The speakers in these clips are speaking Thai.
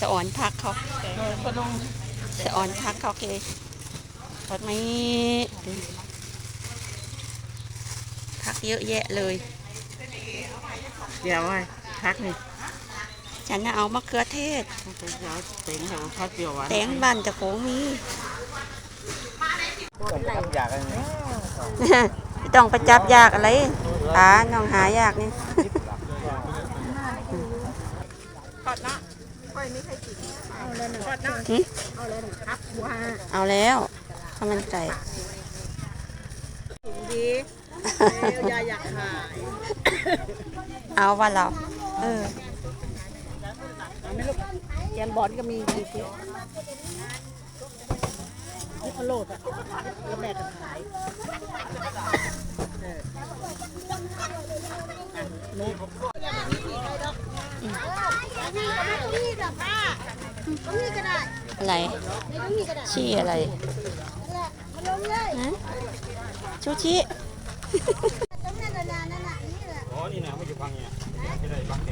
สะออนพักเขาก็ต้องสะออนพักเขาเคทอดไหมพักเยอะแยะเลย เดี๋ยวไว้พักนี่ฉันน่ะเอามะเขือเทศเดี๋ยวเต็งแถวพักเดียววันแตงบ้านจะโขงมีอยากอะไรเนี่ยไม่ต้องไปจับยากอะไรตาน้องหายากนี่หึเอาแล้วข้าวมันไก่ดียาอยากขายเอาว่าเรา เออไม่ลูกแกนบอลก็มีกี่ชิ้นนี่เขาโหลดอะแล้วแบกกันขายนุ๊กนี่ ผ้าตรงนี้ก็ได้อะไรในตรงนี้ก็ได้ชี้อะไรแหละมาลงเลยฮะชูชิตรงนั้นนานนั่นน่ะนี่แหละอ๋อนี่นะไม่อยู่ฟังเนี่ยจะได้ฟังแก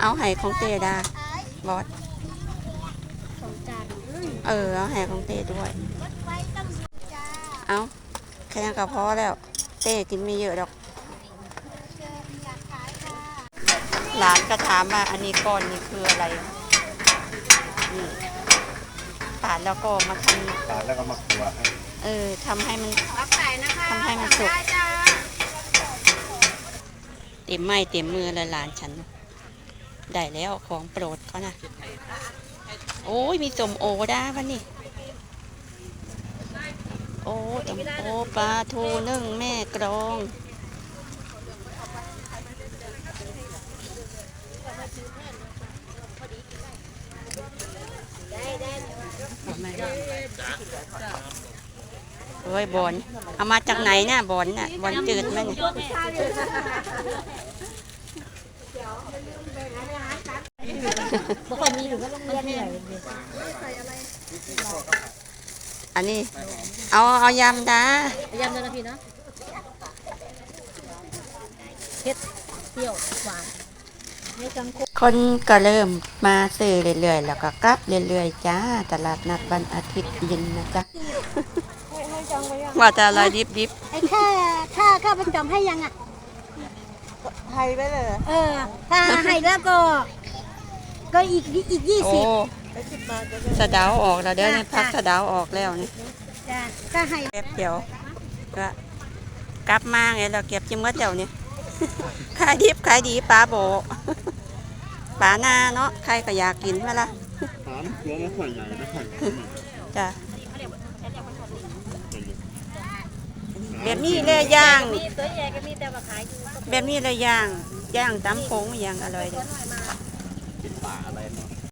เอาไห้ของเตดาไอ้บอสเออเอาไห้ของเตด้วยรถไฟต้งสุดจ้าเอาแค่นั้นก็พอแล้ว เตกินไม่เยอะดอก เชิญอยากขายค่ะ หลานก็ถามว่าอันนี้ก้อนนี่คืออะไรนี่ปาดแล้วก็มาทตาแล้วก็มาขัวให้ำเออทำให้มันรับใส่นะคะทำให้มันสุกได้จ้าเต็มไม้เต็มมือเลยหลานฉัน ได้แล้วของโปรดเขานะโอ้ยมีสมโอด้าวันนี้โอ้สมโอปลาทูนึ่งแม่กรอง โอ้ยบอนเอามาจากไหนเนี่ยบอนน่ะบอนจืดไหมเนี่ยบางคนมีอยู่ก็โรงเรียนนี่แหละอันนี้ เอาเอายำดายำเลยนะพี่นะเผ็ดเปรี้ยวหวานไม่กังวล คนก็เริ่มมาซื้อเรื่อยๆ แล้วก็กลับเรื่อยๆจ้า ตลาดนัดวันอาทิตย์เย็นนะจ๊ะว่าจะอะไรดิบดิบไอ้ค่าค่าค่าประจำให้ยังอะไทยไปเลยเออถ้าให้แล้วก็ ก็อีกอีกยี่ๆโอ้สิบไปสิบบาทก็ได้สะเดาวออกแล้วเดี๋ยวนี้พักสะเดาวออกแล้วนี่จ้ะถ้าให้แป๊บเดียวก็กลับมาไงเราเก็บจิ้มเมื่อเดี๋ยวนี้ขายดิบขายดีปลาโบ ปลาหน้าเนาะใครก็อยากกินไหมล่ะถามหัวมันข่อยใหญ่ไม่ข่อยจ้ะแบบนี้เลยย่างมีตัวใหญ่ก็มีแต่ว่าขายอยู่แบบนี้เลยย่าง ย่างตำโค้งอย่างอร่อยเลยกินป่าอะไรเนาะ